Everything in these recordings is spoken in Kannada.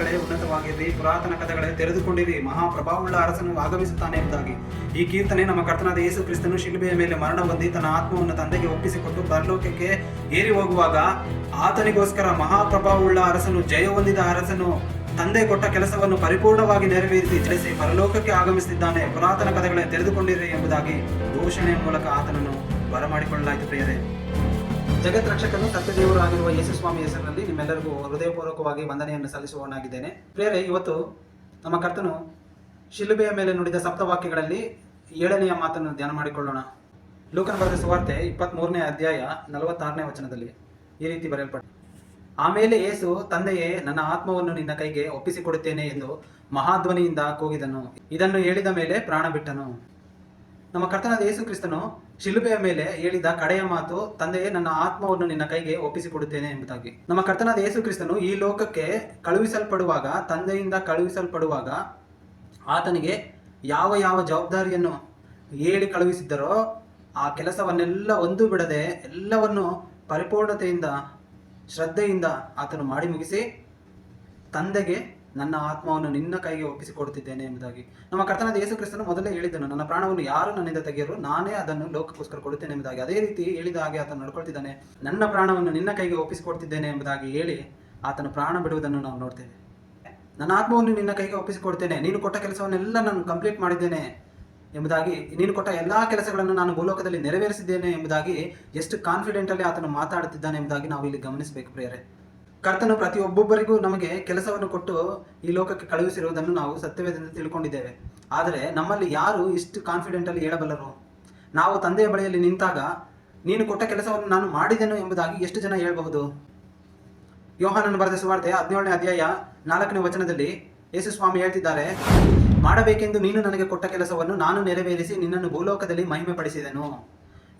ಕದಗಳೇ ಉನ್ನತವಾಗಿರಿ ಪುರಾತನ ಕಥೆಗಳೇ ತೆರೆದುಕೊಂಡಿರಿ ಮಹಾಪ್ರಭಾವವುಳ್ಳ ಅರಸನು ಆಗಮಿಸುತ್ತಾನೆ ಎಂಬುದಾಗಿ. ಈ ಕೀರ್ತನೆ ನಮ್ಮ ಕರ್ತನಾದ ಯೇಸು ಕ್ರಿಸ್ತನು ಶಿಲ್ಬೆಯ ಮೇಲೆ ಮರಣ ಹೊಂದಿ ತನ್ನ ಆತ್ಮವನ್ನು ತಂದೆಗೆ ಒಪ್ಪಿಸಿಕೊಟ್ಟು ಪರಲೋಕಕ್ಕೆ ಏರಿ ಹೋಗುವಾಗ ಆತನಿಗೋಸ್ಕರ ಮಹಾಪ್ರಭಾವವುಳ್ಳ ಅರಸನು, ಜಯ ಹೊಂದಿದ ಅರಸನು ತಂದೆ ಕೊಟ್ಟ ಕೆಲಸವನ್ನು ಪರಿಪೂರ್ಣವಾಗಿ ನೆರವೇರಿಸಿ ಜಯಿಸಿ ಪರಲೋಕಕ್ಕೆ ಆಗಮಿಸುತ್ತಿದ್ದಾನೆ. ಪುರಾತನ ಕಥೆಗಳೇ ತೆರೆದುಕೊಂಡಿರಿ ಎಂಬುದಾಗಿ ಘೋಷಣೆಯ ಮೂಲಕ ಆತನನ್ನು ಬರಮಾಡಿಕೊಳ್ಳಲಾಯಿತು ಪ್ರಿಯರೇ. ಜಗತ್ ರಕ್ಷಕನು ಸತ್ಯದೇವರು ಆಗಿರುವ ಯೇಸು ಸ್ವಾಮಿ ಹೆಸರಿನಲ್ಲಿ ನಿಮ್ಮೆಲ್ಲರಿಗೂ ಹೃದಯಪೂರ್ವಕವಾಗಿ ವಂದನೆಯನ್ನು ಸಲ್ಲಿಸುವವನಾಗಿದ್ದೇನೆ. ಪ್ರೇರೆ ಇವತ್ತು ನಮ್ಮ ಕರ್ತನು ಶಿಲುಬೆಯ ಮೇಲೆ ನುಡಿದ ಸಪ್ತವಾಕ್ಯಗಳಲ್ಲಿ ಏಳನೆಯ ಮಾತನ್ನು ಧ್ಯಾನ ಮಾಡಿಕೊಳ್ಳೋಣ. ಲೂಕನ ಬರೆದ ಸುವಾರ್ತೆ ಇಪ್ಪತ್ತ್ ಮೂರನೇ ಅಧ್ಯಾಯ ನಲವತ್ತಾರನೇ ವಚನದಲ್ಲಿ ಈ ರೀತಿ ಬರೆಯಲ್ಪಟ್ಟ ಆಮೇಲೆ ಯೇಸು, ತಂದೆಯೇ, ನನ್ನ ಆತ್ಮವನ್ನು ನಿನ್ನ ಕೈಗೆ ಒಪ್ಪಿಸಿಕೊಡುತ್ತೇನೆ ಎಂದು ಮಹಾಧ್ವನಿಯಿಂದ ಕೂಗಿದನು. ಇದನ್ನು ಹೇಳಿದ ಮೇಲೆ ಪ್ರಾಣ ಬಿಟ್ಟನು ನಮ್ಮ ಕರ್ತನಾದ ಯೇಸು ಕ್ರಿಸ್ತನು ಶಿಲುಬೆಯ ಮೇಲೆ ಹೇಳಿದ ಕಡೆಯ ಮಾತು, ತಂದೆಯೇ, ನನ್ನ ಆತ್ಮವನ್ನು ನಿನ್ನ ಕೈಗೆ ಒಪ್ಪಿಸಿಕೊಡುತ್ತೇನೆ ಎಂಬುದಾಗಿ. ನಮ್ಮ ಕರ್ತನಾದ ಯೇಸು ಕ್ರಿಸ್ತನು ಈ ಲೋಕಕ್ಕೆ ಕಳುಹಿಸಲ್ಪಡುವಾಗ, ತಂದೆಯಿಂದ ಕಳುಹಿಸಲ್ಪಡುವಾಗ ಆತನಿಗೆ ಯಾವ ಯಾವ ಜವಾಬ್ದಾರಿಯನ್ನು ಹೇಳಿ ಕಳುಹಿಸಿದ್ದರೋ, ಆ ಕೆಲಸವನ್ನೆಲ್ಲ ಒಂದು ಬಿಡದೆ ಎಲ್ಲವನ್ನು ಪರಿಪೂರ್ಣತೆಯಿಂದ, ಶ್ರದ್ಧೆಯಿಂದ ಆತನು ಮಾಡಿ ಮುಗಿಸಿ, ತಂದೆಗೆ ನನ್ನ ಆತ್ಮವನ್ನು ನಿನ್ನ ಕೈಗೆ ಒಪ್ಪಿಸಿಕೊಡುತ್ತಿದ್ದೇನೆ ಎಂಬುದಾಗಿ. ನಮ್ಮ ಕರ್ತನಾದ ಯೇಸು ಕ್ರಿಸ್ತನು ಮೊದಲೇ ಹೇಳಿದ್ದನು, ನನ್ನ ಪ್ರಾಣವನ್ನು ಯಾರು ನನ್ನಿಂದ ತೆಗೆಯರು? ನಾನೇ ಅದನ್ನು ಲೋಕಕ್ಕೋಸ್ಕರ ಕೊಡುತ್ತೇನೆ ಎಂಬುದಾಗಿ. ಅದೇ ರೀತಿ ಹೇಳಿದ ಹಾಗೆ ಆತನು ನಡ್ಕೊಳ್ತಿದ್ದಾನೆ, ನನ್ನ ಪ್ರಾಣವನ್ನು ನಿನ್ನ ಕೈಗೆ ಒಪ್ಪಿಸಿಕೊಡ್ತಿದ್ದೇನೆ ಎಂಬುದಾಗಿ ಹೇಳಿ ಆತನ ಪ್ರಾಣ ಬಿಡುವುದನ್ನು ನಾವು ನೋಡ್ತೇವೆ. ನನ್ನ ಆತ್ಮವನ್ನು ನಿನ್ನ ಕೈಗೆ ಒಪ್ಪಿಸಿಕೊಡ್ತೇನೆ ನೀನು ಕೊಟ್ಟ ಕೆಲಸವನ್ನೆಲ್ಲ ನಾನು ಕಂಪ್ಲೀಟ್ ಮಾಡಿದ್ದೇನೆ ಎಂಬುದಾಗಿ, ನೀನು ಕೊಟ್ಟ ಎಲ್ಲಾ ಕೆಲಸಗಳನ್ನು ನಾನು ಭೂಲೋಕದಲ್ಲಿ ನೆರವೇರಿಸಿದ್ದೇನೆ ಎಂಬುದಾಗಿ ಎಷ್ಟು ಕಾನ್ಫಿಡೆಂಟ್ ಅಲ್ಲಿ ಆತನು ಮಾತಾಡುತ್ತಿದ್ದಾನೆ ಎಂಬುದಾಗಿ ನಾವು ಇಲ್ಲಿ ಗಮನಿಸಬೇಕು ಪ್ರಿಯರೇ. ಕರ್ತನು ಪ್ರತಿಯೊಬ್ಬೊಬ್ಬರಿಗೂ ನಮಗೆ ಕೆಲಸವನ್ನು ಕೊಟ್ಟು ಈ ಲೋಕಕ್ಕೆ ಕಳುಹಿಸಿರುವುದನ್ನು ನಾವು ಸತ್ಯವೇದದಿಂದ ತಿಳ್ಕೊಂಡಿದ್ದೇವೆ. ಆದರೆ ನಮ್ಮಲ್ಲಿ ಯಾರು ಇಷ್ಟು ಕಾನ್ಫಿಡೆಂಟ್ ಅಲ್ಲಿ ಹೇಳಬಲ್ಲರು ನಾವು ತಂದೆಯ ಬಳಿಯಲ್ಲಿ ನಿಂತಾಗ ನೀನು ಕೊಟ್ಟ ಕೆಲಸವನ್ನು ನಾನು ಮಾಡಿದೆನು ಎಂಬುದಾಗಿ ಎಷ್ಟು ಜನ ಹೇಳಬಹುದು? ಯೋಹಾನನ್ನು ಬರೆದ ಸುವಾರ್ತೆ ಹದಿನೇಳನೇ ಅಧ್ಯಾಯ ನಾಲ್ಕನೇ ವಚನದಲ್ಲಿ ಯೇಸು ಸ್ವಾಮಿ ಹೇಳ್ತಿದ್ದಾರೆ, ಮಾಡಬೇಕೆಂದು ನೀನು ನನಗೆ ಕೊಟ್ಟ ಕೆಲಸವನ್ನು ನಾನು ನೆರವೇರಿಸಿ ನಿನ್ನನ್ನು ಭೂಲೋಕದಲ್ಲಿ ಮಹಿಮೆ ಪಡಿಸಿದೆನು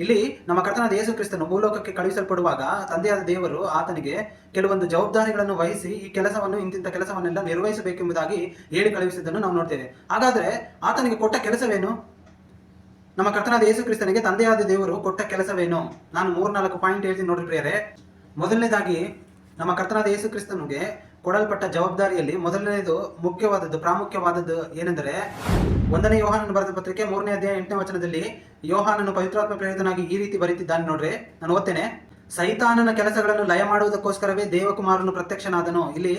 ಇಲ್ಲಿ ನಮ್ಮ ಕರ್ತನಾದ ಯೇಸು ಕ್ರಿಸ್ತನು ಭೂಲೋಕಕ್ಕೆ ಕಳುಹಿಸಲ್ಪಡುವಾಗ ತಂದೆಯಾದ ದೇವರು ಆತನಿಗೆ ಕೆಲವೊಂದು ಜವಾಬ್ದಾರಿಗಳನ್ನು ವಹಿಸಿ ಈ ಕೆಲಸವನ್ನು ಇಂತಿಂತ ಕೆಲಸವನ್ನೆಲ್ಲ ನಿರ್ವಹಿಸಬೇಕೆಂಬುದಾಗಿ ಹೇಳಿ ಕಳುಹಿಸಿದ್ದನ್ನು ನಾವು ನೋಡ್ತೇವೆ. ಹಾಗಾದ್ರೆ ಆತನಿಗೆ ಕೊಟ್ಟ ಕೆಲಸವೇನು? ನಮ್ಮ ಕರ್ತನಾದ ಯೇಸು ಕ್ರಿಸ್ತನಿಗೆ ತಂದೆಯಾದ ದೇವರು ಕೊಟ್ಟ ಕೆಲಸವೇನು? ನಾನು ಮೂರ್ನಾಲ್ಕು ಪಾಯಿಂಟ್ ಹೇಳ್ತೀನಿ ನೋಡ್ರಿ ಪ್ರಿಯರೇ. ಮೊದಲನೇದಾಗಿ ನಮ್ಮ ಕರ್ತನಾದ ಯೇಸು ಕ್ರಿಸ್ತನಿಗೆ ಕೊಡಲ್ಪಟ್ಟ ಜವಾಬ್ದಾರಿಯಲ್ಲಿ ಮೊದಲನೇದು ಮುಖ್ಯವಾದದ್ದು, ಪ್ರಾಮುಖ್ಯವಾದದ್ದು ಏನೆಂದರೆ, ಒಂದನೇ ಯೋಹಾನನ ಬರೆದ ಪತ್ರಿಕೆ ಮೂರನೇ ಅಧ್ಯಾಯ ಎಂಟನೇ ವಚನದಲ್ಲಿ ಯೋಹಾನನ್ನು ಪವಿತ್ರಾತ್ಮ ಪ್ರೇರಿತನಾಗಿ ಈ ರೀತಿ ಬರೀತಿದ್ದಾನೆ ನೋಡ್ರಿ. ನಾನು ಓದ್ತೇನೆ, ಸೈತಾನನ ಕೆಲಸಗಳನ್ನು ಲಯ ಮಾಡುವುದಕ್ಕೋಸ್ಕರವೇ ದೇವಕುಮಾರನು ಪ್ರತ್ಯಕ್ಷನಾದನು. ಇಲ್ಲಿ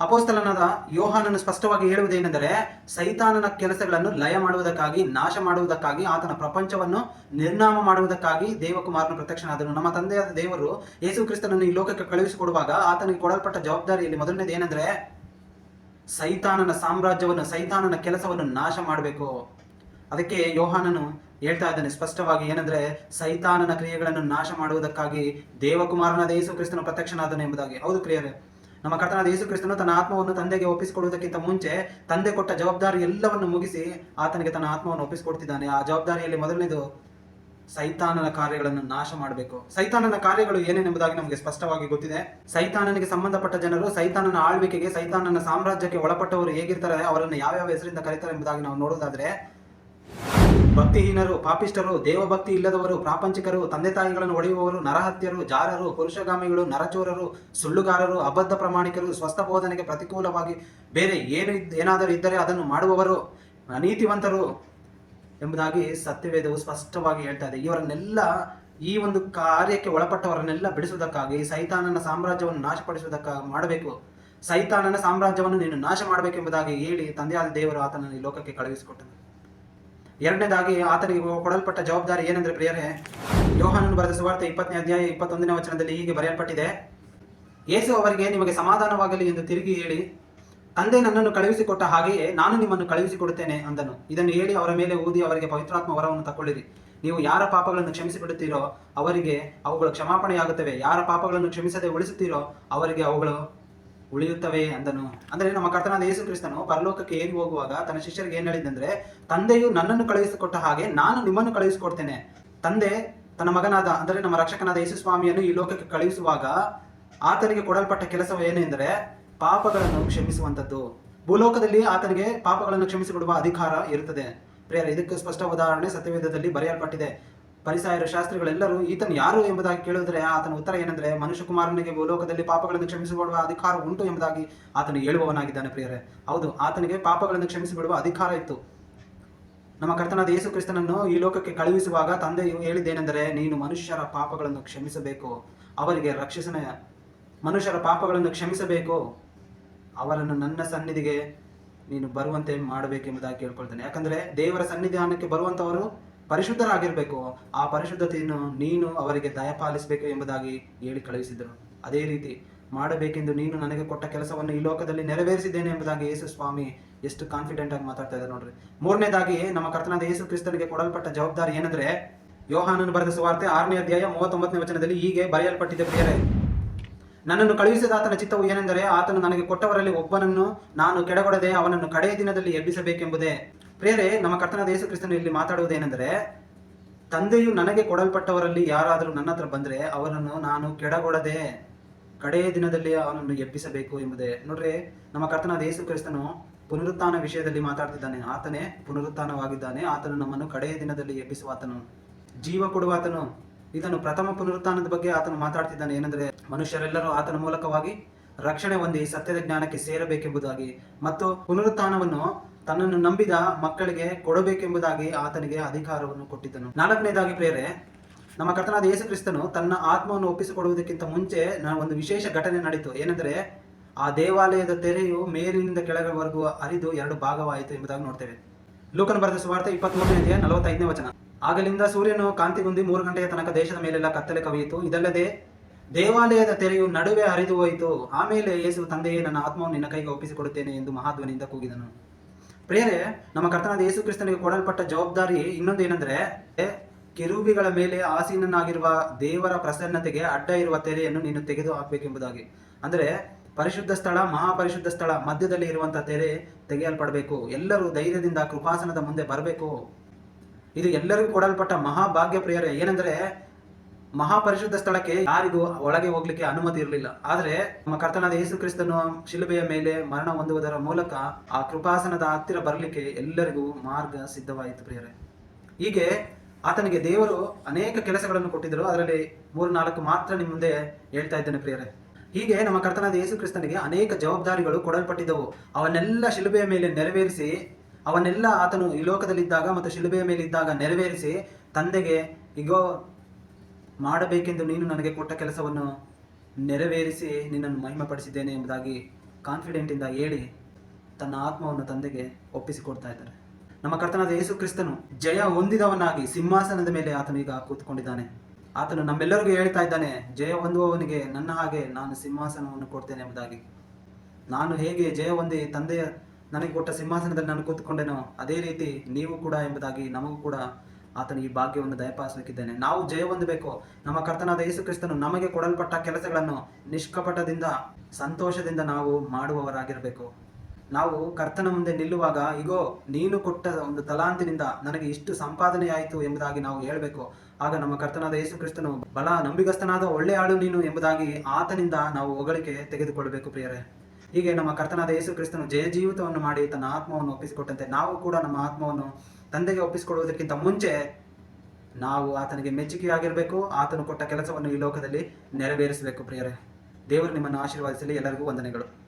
ಅಪೋಸ್ತಲನಾದ ಯೋಹಾನನ್ನು ಸ್ಪಷ್ಟವಾಗಿ ಹೇಳುವುದೇನೆಂದರೆ, ಸೈತಾನನ ಕೆಲಸಗಳನ್ನು ಲಯ ಮಾಡುವುದಕ್ಕಾಗಿ, ನಾಶ ಮಾಡುವುದಕ್ಕಾಗಿ, ಆತನ ಪ್ರಪಂಚವನ್ನು ನಿರ್ನಾಮ ಮಾಡುವುದಕ್ಕಾಗಿ ದೇವಕುಮಾರನ ಪ್ರತ್ಯಕ್ಷನಾದನು. ನಮ್ಮ ತಂದೆಯಾದ ದೇವರು ಯೇಸು ಕ್ರಿಸ್ತನನ್ನು ಈ ಲೋಕಕ್ಕೆ ಕಳುಹಿಸಿಕೊಡುವಾಗ ಆತನಿಗೆ ಕೊಡಲ್ಪಟ್ಟ ಜವಾಬ್ದಾರಿಯಲ್ಲಿ ಮೊದಲನೇದು ಏನಂದ್ರೆ, ಸೈತಾನನ ಸಾಮ್ರಾಜ್ಯವನ್ನು, ಸೈತಾನನ ಕೆಲಸವನ್ನು ನಾಶ ಮಾಡಬೇಕು. ಅದಕ್ಕೆ ಯೋಹಾನನು ಹೇಳ್ತಾ ಇದ್ದಾನೆ ಸ್ಪಷ್ಟವಾಗಿ ಏನಂದ್ರೆ, ಸೈತಾನನ ಕ್ರಿಯೆಗಳನ್ನು ನಾಶ ಮಾಡುವುದಕ್ಕಾಗಿ ದೇವಕುಮಾರನಾದ ಯೇಸು ಕ್ರಿಸ್ತನ ಪ್ರತ್ಯಕ್ಷನಾದನು ಎಂಬುದಾಗಿ. ಹೌದು ಪ್ರಿಯರೇ ನಮ್ಮ ಕರ್ತನಾದ ಯೇಸು ಕ್ರಿಸ್ತನು ತನ್ನ ಆತ್ಮವನ್ನು ತಂದೆಗೆ ಒಪ್ಪಿಸಿಕೊಡುವುದಕ್ಕಿಂತ ಮುಂಚೆ ತಂದೆ ಕೊಟ್ಟ ಜವಾಬ್ದಾರಿ ಎಲ್ಲವನ್ನು ಮುಗಿಸಿ ಆತನಿಗೆ ತನ್ನ ಆತ್ಮವನ್ನು ಒಪ್ಪಿಸಿಕೊಡ್ತಿದ್ದಾನೆ. ಆ ಜವಾಬ್ದಾರಿಯಲ್ಲಿ ಮೊದಲನೇದು ಸೈತಾನನ ಕಾರ್ಯಗಳನ್ನು ನಾಶ ಮಾಡಬೇಕು. ಸೈತಾನನ ಕಾರ್ಯಗಳು ಏನೇನೆಂಬುದಾಗಿ ನಮಗೆ ಸ್ಪಷ್ಟವಾಗಿ ಗೊತ್ತಿದೆ. ಸೈತಾನನಿಗೆ ಸಂಬಂಧಪಟ್ಟ ಜನರು, ಸೈತಾನನ ಆಳ್ವಿಕೆಗೆ, ಸೈತಾನನ ಸಾಮ್ರಾಜ್ಯಕ್ಕೆ ಒಳಪಟ್ಟವರು ಹೇಗಿರ್ತಾರೆ, ಅವರನ್ನು ಯಾವ್ಯಾವ ಹೆಸರಿಂದ ಕರೀತಾರೆ ಎಂಬುದಾಗಿ ನಾವು ನೋಡೋದಾದ್ರೆ ಭಕ್ತಿಹೀನರು ಪಾಪಿಷ್ಟರು ದೇವಭಕ್ತಿ ಇಲ್ಲದವರು, ಪ್ರಾಪಂಚಿಕರು ತಂದೆ ತಾಯಿಗಳನ್ನು ಒಡೆಯುವವರು, ನರಹತ್ಯರು, ಜಾರರು, ಪುರುಷಗಾಮಿಗಳು, ನರಚೋರರು, ಸುಳ್ಳುಗಾರರು, ಅಬದ್ಧ ಪ್ರಾಮಾಣಿಕರು, ಸ್ವಸ್ಥ ಬೋಧನೆಗೆ ಪ್ರತಿಕೂಲವಾಗಿ ಬೇರೆ ಏನು ಏನಾದರೂ ಇದ್ದರೆ ಅದನ್ನು ಮಾಡುವವರು, ಅನೀತಿವಂತರು ಎಂಬುದಾಗಿ ಸತ್ಯವೇದವು ಸ್ಪಷ್ಟವಾಗಿ ಹೇಳ್ತಾ ಇದೆ. ಇವರನ್ನೆಲ್ಲ ಈ ಒಂದು ಕಾರ್ಯಕ್ಕೆ ಒಳಪಟ್ಟವರನ್ನೆಲ್ಲ ಬಿಡಿಸುವುದಕ್ಕಾಗಿ, ಸೈತಾನನ ಸಾಮ್ರಾಜ್ಯವನ್ನು ನಾಶಪಡಿಸುವುದಕ್ಕಾಗಿ ಮಾಡಬೇಕು. ಸೈತಾನನ ಸಾಮ್ರಾಜ್ಯವನ್ನು ನೀನು ನಾಶ ಮಾಡಬೇಕೆಂಬುದಾಗಿ ಹೇಳಿ ತಂದೆಯಾದ ದೇವರು ಆತನನ್ನು ಈ ಲೋಕಕ್ಕೆ ಕಳುಹಿಸಿಕೊಟ್ಟನು. ಎರಡನೇದಾಗಿ ಆತನಿಗೆ ಕೊಡಲ್ಪಟ್ಟ ಜವಾಬ್ದಾರಿ ಏನೆಂದರೆ ಪ್ರಿಯರೇ, ಯೋಹಾನನು ಬರೆದ ಸುವಾರ್ತೆ ಇಪ್ಪತ್ತನೇ ಅಧ್ಯಾಯ ಇಪ್ಪತ್ತೊಂದನೇ ವಚನದಲ್ಲಿ ಹೀಗೆ ಬರೆಯಲ್ಪಟ್ಟಿದೆ, ಯೇಸು ಅವರಿಗೆ ನಿಮಗೆ ಸಮಾಧಾನವಾಗಲಿ ಎಂದು ತಿರುಗಿ ಹೇಳಿ, ತಂದೆ ನನ್ನನ್ನು ಕಳುಹಿಸಿಕೊಟ್ಟ ಹಾಗೆಯೇ ನಾನು ನಿಮ್ಮನ್ನು ಕಳುಹಿಸಿಕೊಡುತ್ತೇನೆ ಅಂದನು. ಇದನ್ನು ಹೇಳಿ ಅವರ ಮೇಲೆ ಊದಿ ಅವರಿಗೆ ಪವಿತ್ರಾತ್ಮ ವರವನ್ನು ತಕೊಳ್ಳಿರಿ ನೀವು ಯಾರ ಪಾಪಗಳನ್ನು ಕ್ಷಮಿಸಿಬಿಡುತ್ತೀರೋ ಅವರಿಗೆ ಅವುಗಳು ಕ್ಷಮಾಪಣೆಯಾಗುತ್ತವೆ. ಯಾರ ಪಾಪಗಳನ್ನು ಕ್ಷಮಿಸದೆ ಉಳಿಸುತ್ತೀರೋ ಅವರಿಗೆ ಅವುಗಳು ಉಳಿಯುತ್ತವೆ ಅಂದನು. ಅಂದರೆ ನಮ್ಮ ಕರ್ತನಾದ ಯೇಸು ಕ್ರಿಸ್ತನು ಪರಲೋಕಕ್ಕೆ ಏರಿ ಹೋಗುವಾಗ ತನ್ನ ಶಿಷ್ಯರಿಗೆ ಏನು ಹೇಳಿದಂದ್ರೆ ತಂದೆಯು ನನ್ನನ್ನು ಕಳುಹಿಸಿಕೊಟ್ಟ ಹಾಗೆ ನಾನು ನಿಮ್ಮನ್ನು ಕಳುಹಿಸಿಕೊಡ್ತೇನೆ. ತಂದೆ ತನ್ನ ಮಗನಾದ, ಅಂದರೆ ನಮ್ಮ ರಕ್ಷಕನಾದ ಯೇಸು ಸ್ವಾಮಿಯನ್ನು ಈ ಲೋಕಕ್ಕೆ ಕಳುಹಿಸುವಾಗ ಆತನಿಗೆ ಕೊಡಲ್ಪಟ್ಟ ಕೆಲಸವು ಏನೆಂದರೆ ಪಾಪಗಳನ್ನು ಕ್ಷಮಿಸುವಂಥದ್ದು. ಭೂಲೋಕದಲ್ಲಿ ಆತನಿಗೆ ಪಾಪಗಳನ್ನು ಕ್ಷಮಿಸಿಕೊಡುವ ಅಧಿಕಾರ ಇರುತ್ತದೆ. ಪ್ರೇರ ಇದಕ್ಕೆ ಸ್ಪಷ್ಟ ಉದಾಹರಣೆ ಸತ್ಯವೇದದಲ್ಲಿ ಬರೆಯಲ್ಪಟ್ಟಿದೆ. ಪರಿಸಾಯರು ಶಾಸ್ತ್ರಿಗಳೆಲ್ಲರೂ ಈತನು ಯಾರು ಎಂಬುದಾಗಿ ಕೇಳಿದ್ರೆ ಆತನ ಉತ್ತರ ಏನೆಂದರೆ, ಮನುಷ್ಯಕುಮಾರನಿಗೆ ಭೂಲೋಕದಲ್ಲಿ ಪಾಪಗಳನ್ನು ಕ್ಷಮಿಸಿಬಿಡುವ ಅಧಿಕಾರ ಉಂಟು ಎಂಬುದಾಗಿ ಆತನು ಹೇಳುವವನಾಗಿದ್ದಾನೆ ಪ್ರಿಯರೇ. ಹೌದು, ಆತನಿಗೆ ಪಾಪಗಳನ್ನು ಕ್ಷಮಿಸಿಬಿಡುವ ಅಧಿಕಾರ ಇತ್ತು. ನಮ್ಮ ಕರ್ತನಾದ ಯೇಸು ಕ್ರಿಸ್ತನನ್ನು ಈ ಲೋಕಕ್ಕೆ ಕಳುಹಿಸುವಾಗ ತಂದೆಯು ಹೇಳಿದ್ದೇನೆಂದರೆ, ನೀನು ಮನುಷ್ಯರ ಪಾಪಗಳನ್ನು ಕ್ಷಮಿಸಬೇಕು. ಅವರಿಗೆ ರಕ್ಷಿಸನೆ, ಮನುಷ್ಯರ ಪಾಪಗಳನ್ನು ಕ್ಷಮಿಸಬೇಕು. ಅವರನ್ನು ನನ್ನ ಸನ್ನಿಧಿಗೆ ನೀನು ಬರುವಂತೆ ಮಾಡಬೇಕೆಂಬುದಾಗಿ ಕೇಳ್ಕೊಳ್ತೇನೆ. ಯಾಕಂದ್ರೆ ದೇವರ ಸನ್ನಿಧಾನಕ್ಕೆ ಬರುವಂತವರು ಪರಿಶುದ್ಧರಾಗಿರ್ಬೇಕು. ಆ ಪರಿಶುದ್ಧತೆಯನ್ನು ನೀನು ಅವರಿಗೆ ದಯಪಾಲಿಸಬೇಕು ಎಂಬುದಾಗಿ ಹೇಳಿ ಕಳುಹಿಸಿದರು. ಅದೇ ರೀತಿ ಮಾಡಬೇಕೆಂದು ನೀನು ನನಗೆ ಕೊಟ್ಟ ಕೆಲಸವನ್ನು ಈ ಲೋಕದಲ್ಲಿ ನೆರವೇರಿಸಿದ್ದೇನೆ ಎಂಬುದಾಗಿ ಯೇಸು ಸ್ವಾಮಿ ಎಷ್ಟು ಕಾನ್ಫಿಡೆಂಟ್ ಆಗಿ ಮಾತಾಡ್ತಾ ಇದ್ದಾರೆ ನೋಡ್ರಿ. ಮೂರನೇದಾಗಿ ನಮ್ಮ ಕರ್ತನಾದ ಯೇಸು ಕ್ರಿಸ್ತನಿಗೆ ಕೊಡಲ್ಪಟ್ಟ ಜವಾಬ್ದಾರಿ ಏನಂದ್ರೆ ಯೋಹಾನನ್ನು ಬರೆದ ಸುವಾರ್ತೆ ಆರನೇ ಅಧ್ಯಾಯ ಮೂವತ್ತೊಂಬತ್ತನೇ ವಚನದಲ್ಲಿ ಹೀಗೆ ಬರೆಯಲ್ಪಟ್ಟಿದೆ ಬೇರೆ ನನ್ನನ್ನು ಕಳುಹಿಸಿದ ಆತನ ಚಿತ್ತವು ಏನೆಂದರೆ ಆತನು ನನಗೆ ಕೊಟ್ಟವರಲ್ಲಿ ಒಬ್ಬನನ್ನು ನಾನು ಕೆಡಗೊಡದೆ ಅವನನ್ನು ಕಡೆಯ ದಿನದಲ್ಲಿ ಎಬ್ಬಿಸಬೇಕೆಂಬುದೇ. ಪ್ರಿಯರೇ, ನಮ್ಮ ಕರ್ತನಾದ ಯೇಸು ಕ್ರಿಸ್ತನು ಇಲ್ಲಿ ಮಾತಾಡುವುದೇನೆಂದರೆ, ತಂದೆಯು ನನಗೆ ಕೊಡಲ್ಪಟ್ಟವರಲ್ಲಿ ಯಾರಾದರೂ ನನ್ನ ಹತ್ರ ಬಂದ್ರೆ ಅವರನ್ನು ನಾನು ಕೆಡಗೊಡದೆ ಕಡೆಯ ದಿನದಲ್ಲಿ ಅವನನ್ನು ಎಬ್ಬಿಸಬೇಕು ಎಂಬುದೇ. ನೋಡ್ರಿ, ನಮ್ಮ ಕರ್ತನಾದ ಯೇಸು ಕ್ರಿಸ್ತನು ಪುನರುತ್ಥಾನ ವಿಷಯದಲ್ಲಿ ಮಾತಾಡ್ತಿದ್ದಾನೆ. ಆತನೇ ಪುನರುತ್ಥಾನವಾಗಿದ್ದಾನೆ. ಆತನು ನಮ್ಮನ್ನು ಕಡೆಯ ದಿನದಲ್ಲಿ ಎಬ್ಬಿಸುವ ಆತನು. ಜೀವ ಕೊಡುವ ಆತನು. ಇದನ್ನು ಪ್ರಥಮ ಪುನರುತ್ಥಾನದ ಬಗ್ಗೆ ಆತನು ಮಾತಾಡ್ತಿದ್ದಾನೆ. ಏನಂದ್ರೆ, ಮನುಷ್ಯರೆಲ್ಲರೂ ಆತನ ಮೂಲಕವಾಗಿ ರಕ್ಷಣೆ ಹೊಂದಿ ಸತ್ಯದ ಜ್ಞಾನಕ್ಕೆ ಸೇರಬೇಕೆಂಬುದಾಗಿ. ಮತ್ತು ಪುನರುತ್ಥಾನವನ್ನು ತನ್ನನ್ನು ನಂಬಿದ ಮಕ್ಕಳಿಗೆ ಕೊಡಬೇಕೆಂಬುದಾಗಿ ಆತನಿಗೆ ಅಧಿಕಾರವನ್ನು ಕೊಟ್ಟಿದ್ದನು. ನಾಲ್ಕನೇದಾಗಿ ಪ್ರೇರೆ ನಮ್ಮ ಕರ್ತನಾದ ಯೇಸು ಕ್ರಿಸ್ತನು ತನ್ನ ಆತ್ಮವನ್ನು ಒಪ್ಪಿಸಿಕೊಡುವುದಕ್ಕಿಂತ ಮುಂಚೆ ಒಂದು ವಿಶೇಷ ಘಟನೆ ನಡೆಯಿತು ಏನೆಂದರೆ, ಆ ದೇವಾಲಯದ ತೆರೆಯು ಮೇಲಿನಿಂದ ಕೆಳಗವರೆಗೂ ಹರಿದು ಎರಡು ಭಾಗವಾಯಿತು ಎಂಬುದಾಗಿ ನೋಡ್ತೇವೆ. ಲೂಕನ್ ಬರೆದ ಸುವಾರ್ತೆ ಇಪ್ಪತ್ಮೂರನೇ ನಲವತ್ತೈದನೇ ವಚನ. ಆಗಲಿಂದ ಸೂರ್ಯನು ಕಾಂತಿಗುಂದಿ ಮೂರು ಗಂಟೆಯ ತನಕ ದೇಶದ ಮೇಲೆಲ್ಲ ಕತ್ತಲೆ ಕವಿಯಿತು. ಇದಲ್ಲದೆ ದೇವಾಲಯದ ತೆರೆಯು ನಡುವೆ ಹರಿದು ಹೋಯಿತು. ಆಮೇಲೆ ಯೇಸು, ತಂದೆಯೇ, ನನ್ನ ಆತ್ಮವನ್ನು ನಿನ್ನ ಕೈಗೆ ಒಪ್ಪಿಸಿಕೊಡುತ್ತೇನೆ ಎಂದು ಮಹಾಧ್ವನಿಯಿಂದ ಕೂಗಿದನು. ಪ್ರಿಯರೇ, ನಮ್ಮ ಕರ್ತನಾದ ಯೇಸು ಕ್ರಿಸ್ತನಿಗೆ ಕೊಡಲ್ಪಟ್ಟ ಜವಾಬ್ದಾರಿ ಇನ್ನೊಂದು ಏನಂದ್ರೆ ಕೆರೂಬಿಗಳ ಮೇಲೆ ಆಸೀನನಾಗಿರುವ ದೇವರ ಪ್ರಸನ್ನತೆಗೆ ಅಡ್ಡ ಇರುವ ತೆರೆಯನ್ನು ನೀನು ತೆಗೆದು ಹಾಕಬೇಕೆಂಬುದಾಗಿ ಅಂದ್ರೆ, ಪರಿಶುದ್ಧ ಸ್ಥಳ, ಮಹಾಪರಿಶುದ್ಧ ಸ್ಥಳ, ಮಧ್ಯದಲ್ಲಿ ಇರುವಂತಹ ತೆರೆ ತೆಗೆಯಲ್ಪಡಬೇಕು. ಎಲ್ಲರೂ ಧೈರ್ಯದಿಂದ ಕೃಪಾಸನದ ಮುಂದೆ ಬರಬೇಕು. ಇದು ಎಲ್ಲರಿಗೂ ಕೊಡಲ್ಪಟ್ಟ ಮಹಾಭಾಗ್ಯ ಪ್ರಿಯರೇ. ಏನೆಂದರೆ ಮಹಾಪರಿಶುದ್ಧ ಸ್ಥಳಕ್ಕೆ ಯಾರಿಗೂ ಒಳಗೆ ಹೋಗ್ಲಿಕ್ಕೆ ಅನುಮತಿ ಇರಲಿಲ್ಲ. ಆದ್ರೆ ನಮ್ಮ ಕರ್ತನಾದ ಯೇಸು ಕ್ರಿಸ್ತನು ಶಿಲುಬೆಯ ಮೇಲೆ ಮರಣ ಹೊಂದುವುದರ ಮೂಲಕ ಆ ಕೃಪಾಸನದ ಹತ್ತಿರ ಬರಲಿಕ್ಕೆ ಎಲ್ಲರಿಗೂ ಮಾರ್ಗ ಸಿದ್ಧವಾಯಿತು ಪ್ರಿಯರೇ. ಹೀಗೆ ಆತನಿಗೆ ದೇವರು ಅನೇಕ ಕೆಲಸಗಳನ್ನು ಕೊಟ್ಟಿದ್ದರು. ಅದರಲ್ಲಿ ಮೂರು ನಾಲ್ಕು ಮಾತ್ರ ನಿಮ್ಮ ಮುಂದೆ ಹೇಳ್ತಾ ಇದ್ದೇನೆ ಪ್ರಿಯರೇ. ಹೀಗೆ ನಮ್ಮ ಕರ್ತನಾದ ಯೇಸು ಕ್ರಿಸ್ತನಿಗೆ ಅನೇಕ ಜವಾಬ್ದಾರಿಗಳು ಕೊಡಲ್ಪಟ್ಟಿದ್ದವು. ಅವನ್ನೆಲ್ಲ ಶಿಲುಬೆಯ ಮೇಲೆ ನೆರವೇರಿಸಿ, ಅವನ್ನೆಲ್ಲ ಆತನು ಈ ಲೋಕದಲ್ಲಿದ್ದಾಗ ಮತ್ತು ಶಿಲುಬೆಯ ಮೇಲೆ ಇದ್ದಾಗ ನೆರವೇರಿಸಿ, ತಂದೆಗೆ, ಇಗೋ ಮಾಡಬೇಕೆಂದು ನೀನು ನನಗೆ ಕೊಟ್ಟ ಕೆಲಸವನ್ನು ನೆರವೇರಿಸಿ ನಿನ್ನನ್ನು ಮಹಿಮೆಪಡಿಸಿದ್ದೇನೆ ಎಂಬುದಾಗಿ ಕಾನ್ಫಿಡೆಂಟಿಂದ ಹೇಳಿ ತನ್ನ ಆತ್ಮವನ್ನು ತಂದೆಗೆ ಒಪ್ಪಿಸಿಕೊಡ್ತಾ ಇದ್ದಾರೆ. ನಮ್ಮ ಕರ್ತನಾದ ಯೇಸು ಕ್ರಿಸ್ತನು ಜಯ ಹೊಂದಿದವನಾಗಿ ಸಿಂಹಾಸನದ ಮೇಲೆ ಆತನೀಗ ಕೂತ್ಕೊಂಡಿದ್ದಾನೆ. ಆತನು ನಮ್ಮೆಲ್ಲರಿಗೂ ಹೇಳ್ತಾ ಇದ್ದಾನೆ, ಜಯ ಹೊಂದುವವನಿಗೆ ನನ್ನ ಹಾಗೆ ನಾನು ಸಿಂಹಾಸನವನ್ನು ಕೊಡ್ತೇನೆ ಎಂಬುದಾಗಿ. ನಾನು ಹೇಗೆ ಜಯ ಹೊಂದಿ ತಂದೆಯ ನನಗೆ ಕೊಟ್ಟ ಸಿಂಹಾಸನದಲ್ಲಿ ನಾನು ಕೂತ್ಕೊಂಡೆನೋ ಅದೇ ರೀತಿ ನೀವು ಕೂಡ ಎಂಬುದಾಗಿ ನಮಗೂ ಕೂಡ ಆತನ ಈ ಭಾಗ್ಯವನ್ನು ದಯಪಾಲಿಸಬೇಕಿದ್ದೇನೆ ನಾವು ಜಯ ಹೊಂದಬೇಕು. ನಮ್ಮ ಕರ್ತನಾದ ಯೇಸು ಕ್ರಿಸ್ತನು ನಮಗೆ ಕೊಡಲ್ಪಟ್ಟ ಕೆಲಸಗಳನ್ನು ನಿಷ್ಕಪಟದಿಂದ, ಸಂತೋಷದಿಂದ ನಾವು ಮಾಡುವವರಾಗಿರಬೇಕು. ನಾವು ಕರ್ತನ ಮುಂದೆ ನಿಲ್ಲುವಾಗ, ಇಗೋ, ನೀನು ಕೊಟ್ಟ ಒಂದು ತಲಾಂತಿನಿಂದ ನನಗೆ ಇಷ್ಟು ಸಂಪಾದನೆ ಆಯಿತು ಎಂಬುದಾಗಿ ನಾವು ಹೇಳಬೇಕು. ಆಗ ನಮ್ಮ ಕರ್ತನಾದ ಯೇಸು ಕ್ರಿಸ್ತನು ಬಲ ನಂಬಿಗಸ್ತನಾದ ಒಳ್ಳೆ ಆಳು ನೀನು ಎಂಬುದಾಗಿ ಆತನಿಂದ ನಾವು ಹೊಗಳಿಕೆ ತೆಗೆದುಕೊಳ್ಳಬೇಕು ಪ್ರಿಯರೇ. ಹೀಗೆ ನಮ್ಮ ಕರ್ತನಾದ ಯೇಸು ಕ್ರಿಸ್ತನು ಜಯ ಜೀವಿತವನ್ನು ಮಾಡಿ ತನ್ನ ಆತ್ಮವನ್ನು ಒಪ್ಪಿಸಿಕೊಟ್ಟಂತೆ ನಾವು ಕೂಡ ನಮ್ಮ ಆತ್ಮವನ್ನು ತಂದೆಗೆ ಒಪ್ಪಿಸಿಕೊಡುವುದಕ್ಕಿಂತ ಮುಂಚೆ ನಾವು ಆತನಿಗೆ ಮೆಚ್ಚುಗೆಯಾಗಿರಬೇಕು, ಆತನು ಕೊಟ್ಟ ಕೆಲಸವನ್ನು ಈ ಲೋಕದಲ್ಲಿ ನೆರವೇರಿಸಬೇಕು ಪ್ರಿಯರೇ. ದೇವರು ನಿಮ್ಮನ್ನು ಆಶೀರ್ವಾದಿಸಲಿ. ಎಲ್ಲರಿಗೂ ವಂದನೆಗಳು.